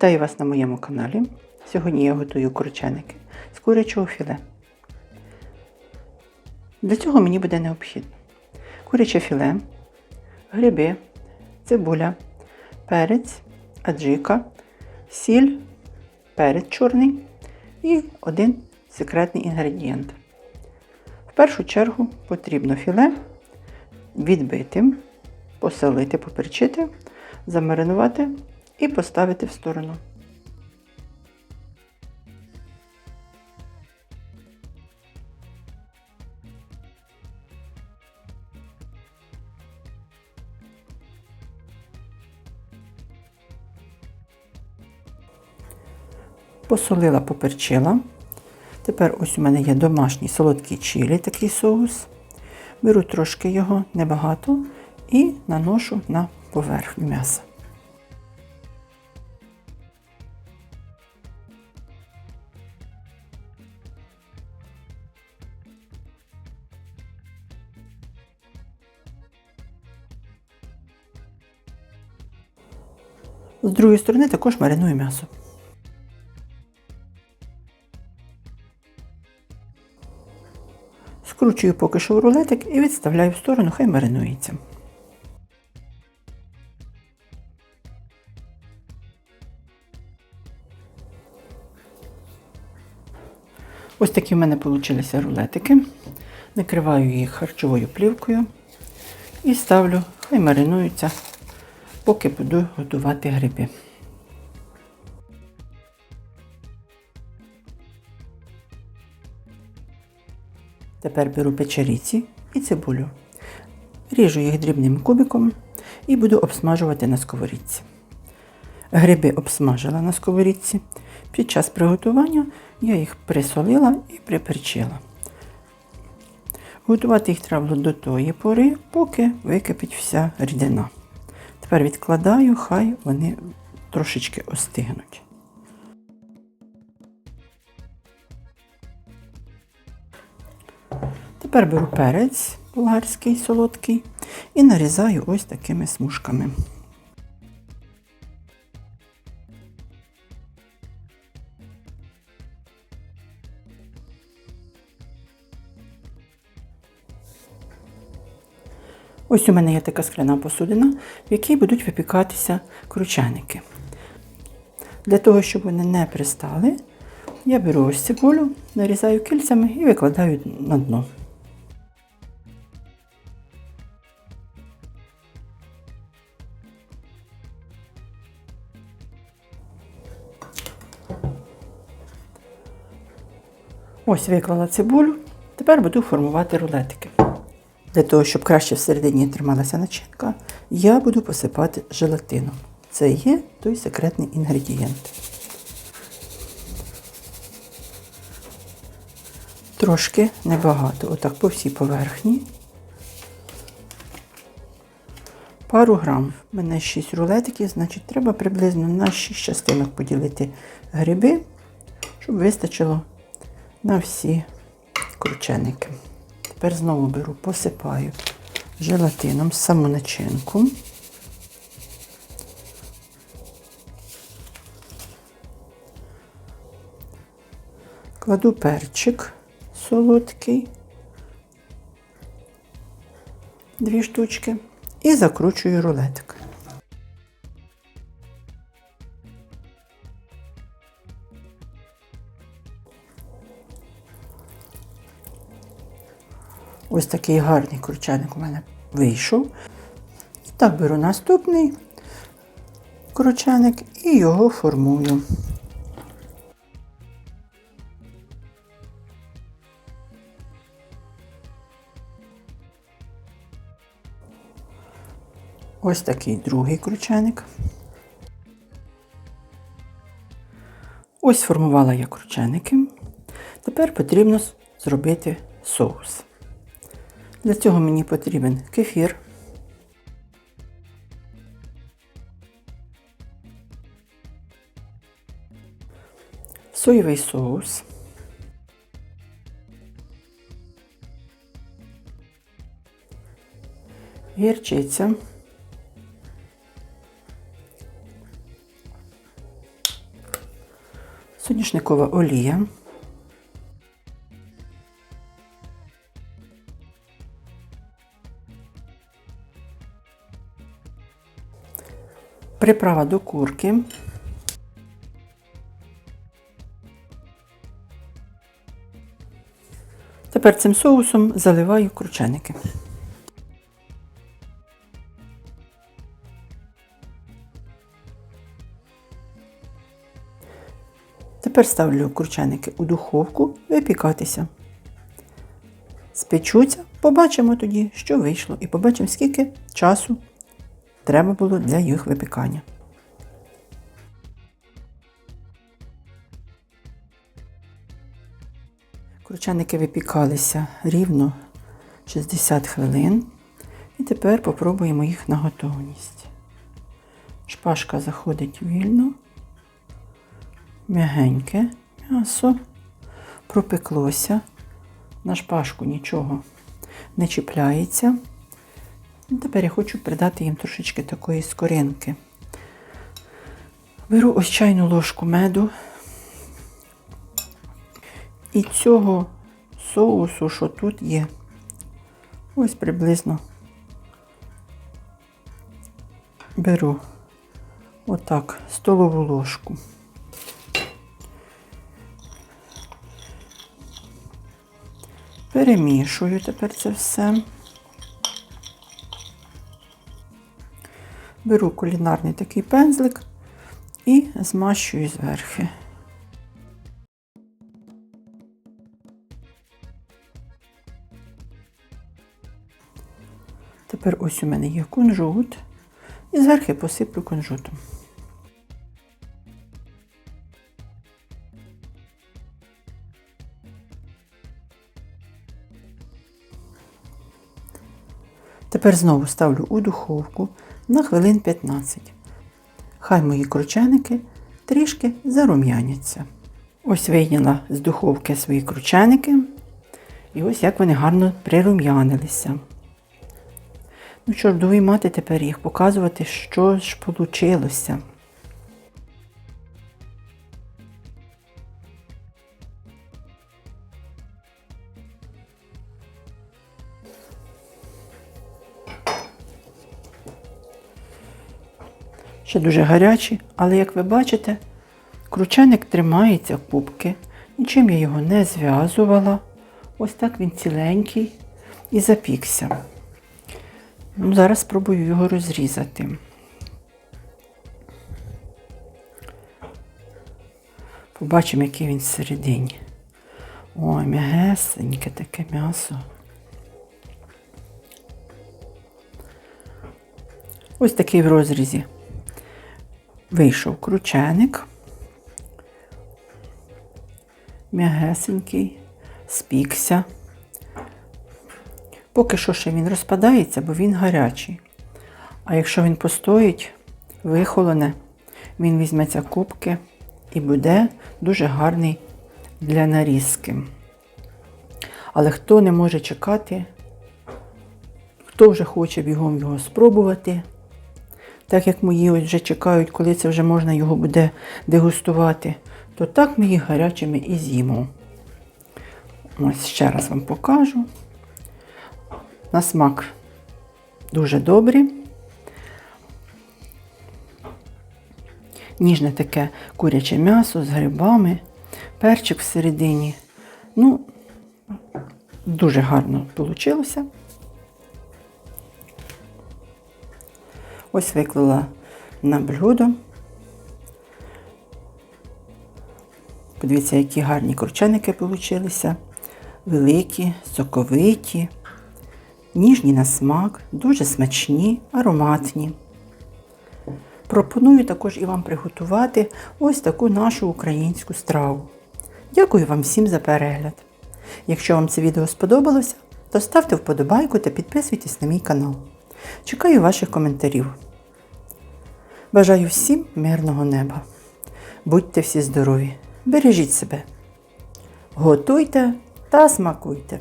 Вітаю вас на моєму каналі. Сьогодні я готую курченики з курячого філе. Для цього мені буде необхідно куряче філе, гриби, цибуля, перець, аджика, сіль, перець чорний і один секретний інгредієнт. В першу чергу потрібно філе відбити, посолити, поперчити, замаринувати і поставити в сторону. Посолила, поперчила. Тепер ось у мене є домашній солодкий чилі, такий соус. Беру трошки його, небагато, і наношу на поверхню м'яса. З другої сторони також мариную м'ясо. Скручую поки що в рулетик і відставляю в сторону, хай маринується. Ось такі в мене вийшли рулетики. Накриваю їх харчовою плівкою і ставлю, хай маринуються, поки буду готувати гриби. Тепер беру печеріці і цибулю. Ріжу їх дрібним кубиком і буду обсмажувати на сковорідці. Гриби обсмажила на сковорідці. Під час приготування я їх присолила і приперчила. Готувати їх треба до тої пори, поки википить вся рідина. Тепер відкладаю, хай вони трошечки остигнуть. Тепер беру перець болгарський солодкий і нарізаю ось такими смужками. Ось у мене є така скляна посудина, в якій будуть випікатися крученики. Для того, щоб вони не пристали, я беру ось цибулю, нарізаю кільцями і викладаю на дно. Ось виклала цибулю. Тепер буду формувати рулетики. Для того, щоб краще всередині трималася начинка, я буду посипати желатином. Це є той секретний інгредієнт. Трошки небагато, отак по всій поверхні. Пару грам. У мене 6 рулетиків, значить треба приблизно на 6 частинок поділити гриби, щоб вистачило на всі крученики. Тепер знову беру, посипаю желатином саму начинку. Кладу перчик солодкий, дві штучки, і закручую рулетик. Ось такий гарний кручаник у мене вийшов. І так беру наступний кручаник і його формую. Ось такий другий кручаник. Ось сформувала я крученики. Тепер потрібно зробити соус. Для цього мені потрібен кефір, соєвий соус, гірчиця, Соняшникова олія. Приправа до курки. Тепер цим соусом заливаю крученики. Тепер ставлю курчаники у духовку випікатися. Спечуться, побачимо тоді, що вийшло, і побачимо, скільки часу треба було для їх випікання. Курчаники випікалися рівно 60 хвилин. І тепер попробуємо їх на готовність. Шпажка заходить вільно, м'ягеньке м'ясо, пропеклося, на шпажку нічого не чіпляється. Тепер я хочу придати їм трошечки такої скоринки. Беру ось чайну ложку меду. І цього соусу, що тут є, ось приблизно беру отак столову ложку. Перемішую тепер це все. Беру кулінарний такий пензлик і змащую зверхи. Тепер ось у мене є кунжут. І зверху посиплю кунжутом. Тепер знову ставлю у духовку на хвилин 15. Хай мої крученики трішки зарум'яняться. Ось вийняла з духовки свої крученики. І ось як вони гарно прирум'янилися. Ну що буду тепер їх, показувати, що ж вийшло. Ще дуже гарячі, але як ви бачите, крученик тримається кубки. Нічим я його не зв'язувала. Ось так він ціленький і запікся. Ну, Зараз спробую його розрізати. Побачимо, який він всередині. Ой, м'ягесеньке таке м'ясо. Ось такий в розрізі. Вийшов крученик. М'ягесенький, спікся. Поки що ще він розпадається, бо він гарячий. А якщо він постоїть, вихолоне, він візьметься кубки і буде дуже гарний для нарізки. Але хто не може чекати, хто вже хоче бігом його спробувати, так як мої вже чекають, коли це вже можна його буде дегустувати, то так ми їх гарячими і з'їмо. Ось ще раз вам покажу. На смак дуже добрі. Ніжне таке куряче м'ясо з грибами, перчик всередині. Ну, дуже гарно вийшло. Ось виклала на блюдо. Подивіться, які гарні курчаники вийшли. Великі, соковиті ніжні на смак, дуже смачні, ароматні. Пропоную також і вам приготувати ось таку нашу українську страву. Дякую вам всім за перегляд. Якщо вам це відео сподобалося, то ставте вподобайку та підписуйтесь на мій канал. Чекаю ваших коментарів. Бажаю всім мирного неба. Будьте всі здорові, бережіть себе. Готуйте та смакуйте!